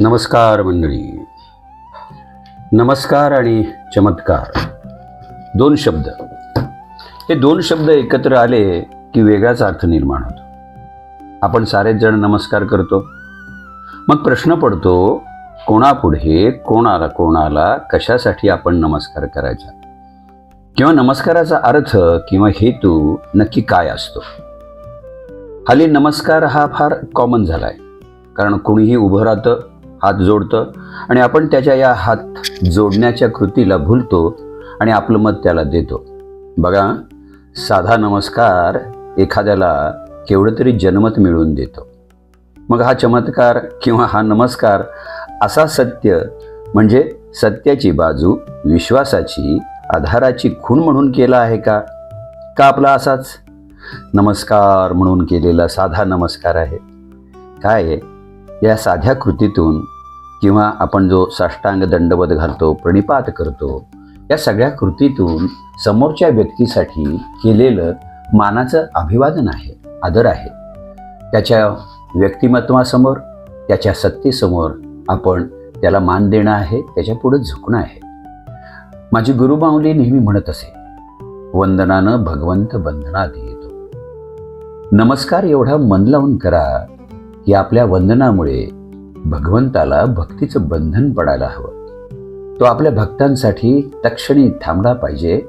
नमस्कार मंडळी. नमस्कार आणि चमत्कार. दोन शब्द. हे दोन शब्द एकत्र आले की वेगळाच अर्थ निर्माण होतो. आपण सारेच जण नमस्कार करतो. मग प्रश्न पडतो कोणापुढे कोणाला कोणाला कशासाठी आपण नमस्कार करायचा? किंवा नमस्काराचा अर्थ किंवा हेतू नक्की काय असतो? हल्ली नमस्कार हा फार कॉमन झाला आहे कारण कोणीही उभं राहतं हात जोडतं आणि आपण त्याच्या या हात जोडण्याच्या कृतीला भुलतो आणि आपलं मत त्याला देतो. बघा साधा नमस्कार एखाद्याला केवढं तरी जनमत मिळवून देतो. मग हा चमत्कार किंवा हा नमस्कार असा सत्य म्हणजे सत्याची बाजू विश्वासाची आधाराची खूण म्हणून केला आहे का? का आपला असाच? नमस्कार म्हणून केलेला साधा नमस्कार आहे. काय या साध्या कृतीतून किंवा आपण जो साष्टांग दंडवत घालतो प्रणिपात करतो या सगळ्या कृतीतून समोरच्या व्यक्तीसाठी केलेलं मानाचं अभिवादन आहे आदर आहे. त्याच्या व्यक्तिमत्वासमोर त्याच्या सत्तेसमोर आपण त्याला मान देणं आहे त्याच्या पुढे झुकणं आहे. माझी गुरुमाऊली नेहमी म्हणत असे वंदनानं भगवंत बंधनात येतो. नमस्कार एवढा मन लावून करा की आपल्या वंदनामुळे भगवंताला भक्तीचं बंधन पडायला हवं. तो आपल्या भक्तांसाठी तक्षणी थांबला पाहिजे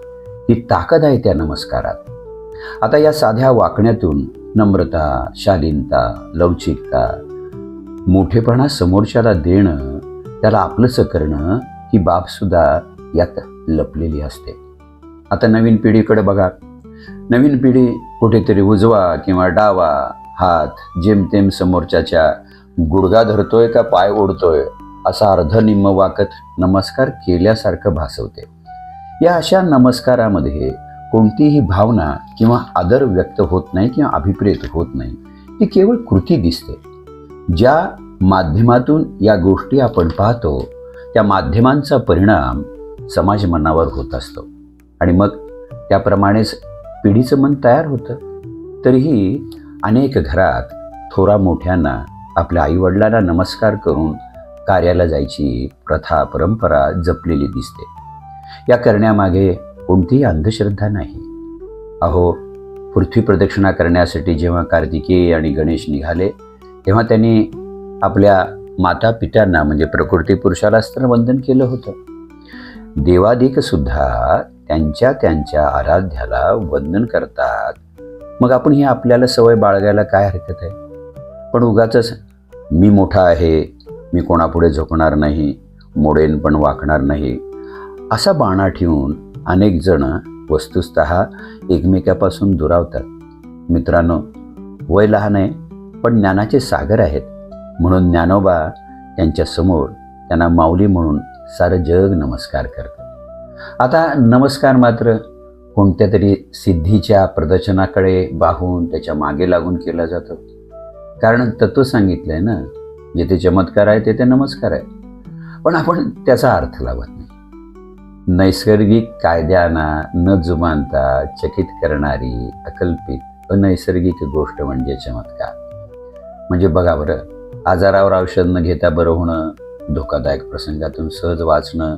ही ताकद आहे त्या नमस्कारात. आता या साध्या वाकण्यातून नम्रता शालीनता लवचिकता मोठेपणा समोरच्याला देणं त्याला आपलंसं करणं ही बाबसुद्धा यात लपलेली असते. आता नवीन पिढीकडे बघा. नवीन पिढी कुठेतरी उजवा किंवा डावा हात जेमतेम समोरच्याच्या गुडगा धरतोय का पाय ओढतोय? असा अर्धनिम्म वाकत नमस्कार केल्यासारखं भासवते. या अशा नमस्कारामध्ये कोणतीही भावना किंवा आदर व्यक्त होत नाही किंवा अभिप्रेत होत नाही ती केवळ कृती दिसते. ज्या माध्यमातून या गोष्टी आपण पाहतो त्या माध्यमांचा परिणाम समाज मनावर होत असतो. आणि मग त्याप्रमाणेच पिढीचं मन तयार होतं. तरीही अनेक घरात थोरा मोठ्यांना आपल्या आईवडिलांना नमस्कार करून कार्याला जायची प्रथा परंपरा जपलेली दिसते. या करण्यामागे कोणतीही अंधश्रद्धा नाही. अहो पृथ्वी प्रदक्षिणा करण्यासाठी जेव्हा कार्तिकेय आणि गणेश निघाले तेव्हा त्यांनी आपल्या माता पित्यांना म्हणजे प्रकृती पुरुषाला वंदन केलं होतं. देवादिकसुद्धा त्यांच्या त्यांच्या आराध्याला वंदन करतात. मग आपण ही आपल्याला सवय बाळगायला काय हरकत आहे? पण उगाच मी मोठा आहे मी कोणापुढे झोपणार नाही मोडेन पण वाकणार नाही. असा बाणा ठेवून अनेक जण वस्तुस्त एकमेकापासून दुरावतात. मित्रांनो वय लहान आहे पण ज्ञानाचे सागर आहेत. म्हणून ज्ञानोबा त्यांच्यासमोर त्यांना माऊली म्हणून सारं जग नमस्कार करतं आता नमस्कार मात्र कोणत्या तरी सिद्धीच्या प्रदर्शनाकडे बाहून त्याच्यामागे लागून केला जातो. कारण तत्व सांगितलं आहे ना जेथे चमत्कार आहे तेथे नमस्कार आहे. पण आपण त्याचा अर्थ लावत नाही. नैसर्गिक कायद्यांना न जुमानता चकित करणारी अकल्पित अनैसर्गिक गोष्ट म्हणजे चमत्कार. म्हणजे बघा बरं आजारावर औषध न घेता बरं होणं धोकादायक प्रसंगातून सहज वाचणं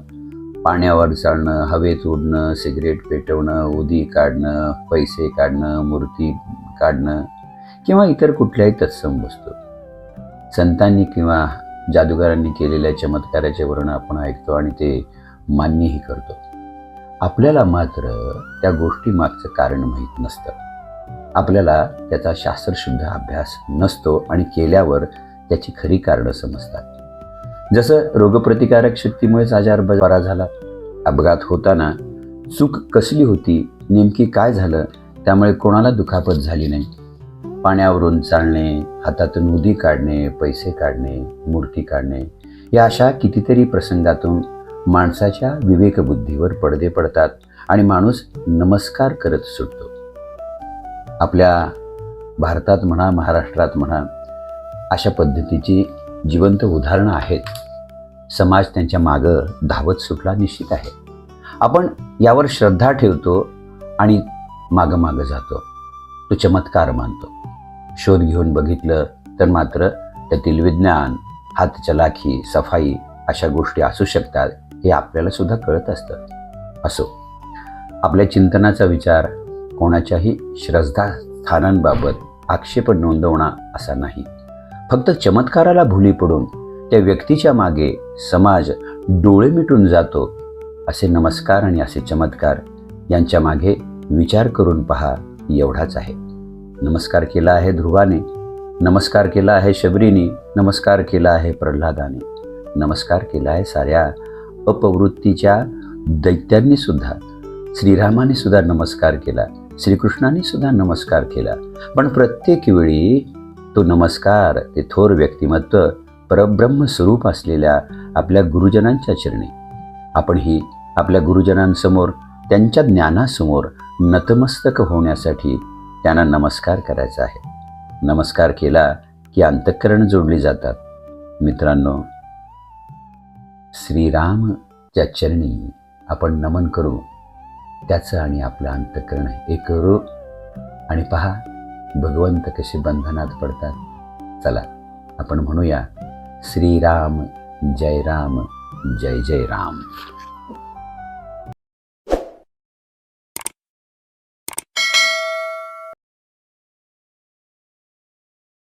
पाण्यावर चालणं हवेत उडणं सिगरेट पेटवणं उदी काढणं पैसे काढणं मूर्ती काढणं किंवा इतर कुठल्याही तत्सम वस्तू संतांनी किंवा जादूगारांनी केलेल्या चमत्काराचे वर्णन आपण ऐकतो आणि ते मान्यही करतो. आपल्याला मात्र त्या गोष्टीमागचं कारण माहीत नसतं. आपल्याला त्याचा शास्त्रशुद्ध अभ्यास नसतो आणि केल्यावर त्याची खरी कारणं समजतात. जसं रोगप्रतिकारक शक्तीमुळेच आजार बरा झाला. अपघात होताना चूक कसली होती नेमकी काय झालं त्यामुळे कोणाला दुखापत झाली नाही. पाण्यावरून चालणे हातातून उदी काढणे पैसे काढणे मूर्ती काढणे या अशा कितीतरी प्रसंगातून माणसाच्या विवेकबुद्धीवर पडदे पडतात आणि माणूस नमस्कार करत सुटतो. आपल्या भारतात म्हणा महाराष्ट्रात म्हणा अशा पद्धतीची जिवंत उदाहरणं आहेत. समाज त्यांच्या मागं धावत सुटला निश्चित आहे. आपण यावर श्रद्धा ठेवतो आणि मागं मागं जातो. तो चमत्कार मानतो. शोध घेऊन बघितलं तर मात्र त्यातील विज्ञान हातचलाखी सफाई अशा गोष्टी असू शकतात हे आपल्याला सुद्धा कळत असतं. असो आपल्या चिंतनाचा विचार कोणाच्याही श्रद्धास्थानांबाबत आक्षेप नोंदवणा असा नाही. फक्त चमत्काराला भुली पडून त्या व्यक्तीच्या मागे समाज डोळे मिटून जातो असे नमस्कार आणि असे चमत्कार यांच्या मागे विचार करून पहा एवढाच आहे. नमस्कार केला आहे ध्रुवाने. नमस्कार केला आहे शबरीने. नमस्कार केला आहे प्रल्हादाने. नमस्कार केला आहे साऱ्या अपवृत्तीच्या दैत्यांनी सुद्धा. श्रीरामाने सुद्धा नमस्कार केला. श्रीकृष्णाने सुद्धा नमस्कार केला. पण प्रत्येक वेळी तो नमस्कार ते थोर व्यक्तिमत्व परब्रह्म स्वरूप असलेल्या आपल्या गुरुजनांच्या चरणी. आपणही आपल्या गुरुजनांसमोर त्यांच्या ज्ञानासमोर नतमस्तक होण्यासाठी त्यांना नमस्कार करायचा आहे. नमस्कार केला की अंतःकरण जोडली जातात. मित्रांनो श्रीरामच्या चरणी आपण नमन करू. त्याचं आणि आपलं अंतःकरण एक करू. आणि पहा भगवंत कसे बंधनात पडतात. चला आपण म्हणूया श्रीराम जय राम जय जय राम.